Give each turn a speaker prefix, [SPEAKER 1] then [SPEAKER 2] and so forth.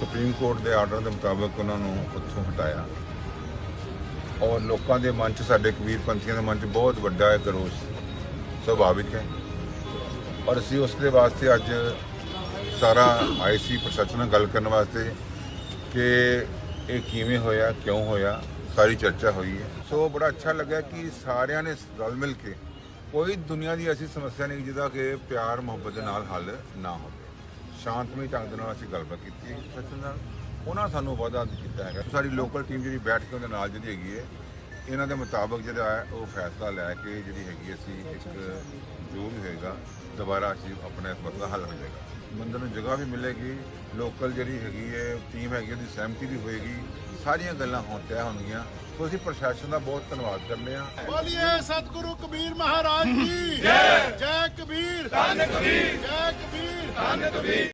[SPEAKER 1] Supreme court ਦੇ order ਦੇ ਮੁਤਾਬਕ ਉਹਨਾਂ ਨੂੰ ਉੱਥੋਂ ਹਟਾਇਆ। ਔਰ ਲੋਕਾਂ ਦੇ ਮਨ 'ਚ, ਸਾਡੇ ਕਬੀਰ ਪੰਥੀਆਂ ਦੇ ਮਨ 'ਚ ਬਹੁਤ ਵੱਡਾ ਇੱਕ ਰੋਸ ਸੁਭਾਵਿਕ ਹੈ। ਔਰ ਅਸੀਂ ਉਸ ਦੇ ਵਾਸਤੇ ਅੱਜ ਸਾਰਾ ਆਈਸੀ ਪ੍ਰਸ਼ਾਸਨ ਨਾਲ ਗੱਲ ਕਰਨ ਵਾਸਤੇ ਕਿ ਇਹ ਕਿਵੇਂ ਹੋਇਆ, ਕਿਉਂ ਹੋਇਆ, ਸਾਰੀ ਚਰਚਾ ਹੋਈ ਹੈ। ਸੋ ਬੜਾ ਅੱਛਾ ਲੱਗਾ ਕਿ ਸਾਰਿਆਂ ਨੇ ਰਲ ਮਿਲ ਕੇ ਕੋਈ ਦੁਨੀਆ ਦੀ ਐਸੀ ਸਮੱਸਿਆ ਨਹੀਂ ਜਿਹਦਾ ਕਿ ਪਿਆਰ ਮੁਹੱਬਤ ਦੇ ਨਾਲ ਹੱਲ ਨਾ ਹੋਵੇ। ਸ਼ਾਂਤਮਈ ਢੰਗ ਦੇ ਨਾਲ ਅਸੀਂ ਗੱਲਬਾਤ ਕੀਤੀ ਹੈ ਨਾਲ। ਉਹਨਾਂ ਸਾਨੂੰ ਵਾਅਦਾ ਕੀਤਾ ਹੈਗਾ। ਸਾਡੀ ਲੋਕਲ ਟੀਮ ਜਿਹੜੀ ਬੈਠ ਕੇ ਉਹਦੇ ਨਾਲ ਜਿਹੜੀ ਹੈਗੀ ਹੈ ਇਹਨਾਂ ਦੇ ਮੁਤਾਬਕ ਜਿਹੜਾ ਹੈ ਉਹ ਫੈਸਲਾ ਲੈ ਕੇ ਜਿਹੜੀ ਹੈਗੀ ਅਸੀਂ ਇੱਕ ਜੋ ਵੀ ਹੋਏਗਾ ਦੁਬਾਰਾ ਅਸੀਂ ਆਪਣੇ ਇਸ ਮਸਲਾ ਹੱਲ ਹੋ ਮੰਦਰ ਨੂੰ ਜਗ੍ਹਾ ਵੀ ਮਿਲੇਗੀ ਲੋਕਲ ਜਿਹੜੀ ਹੈਗੀ ਹੈ ਟੀਮ ਹੈਗੀ ਉਹਦੀ ਸਹਿਮਤੀ ਵੀ ਹੋਏਗੀ। ਸਾਰੀਆਂ ਗੱਲਾਂ ਹੁਣ ਤੈਅ ਹੋਣਗੀਆਂ। ਸੋ ਅਸੀਂ ਪ੍ਰਸ਼ਾਸਨ ਦਾ ਬਹੁਤ ਧੰਨਵਾਦ ਕਰਦੇ ਆ
[SPEAKER 2] ਬੋਲੀਏ ਸਤਿਗੁਰੂ ਕਬੀਰ ਮਹਾਰਾਜ ਜੀ। ਜੈ। ਜੈ ਕਬੀਰ। ਧੰਨ ਕਬੀਰ। ਜੈ ਕਬੀਰ। ਧੰਨ ਕਬੀਰ।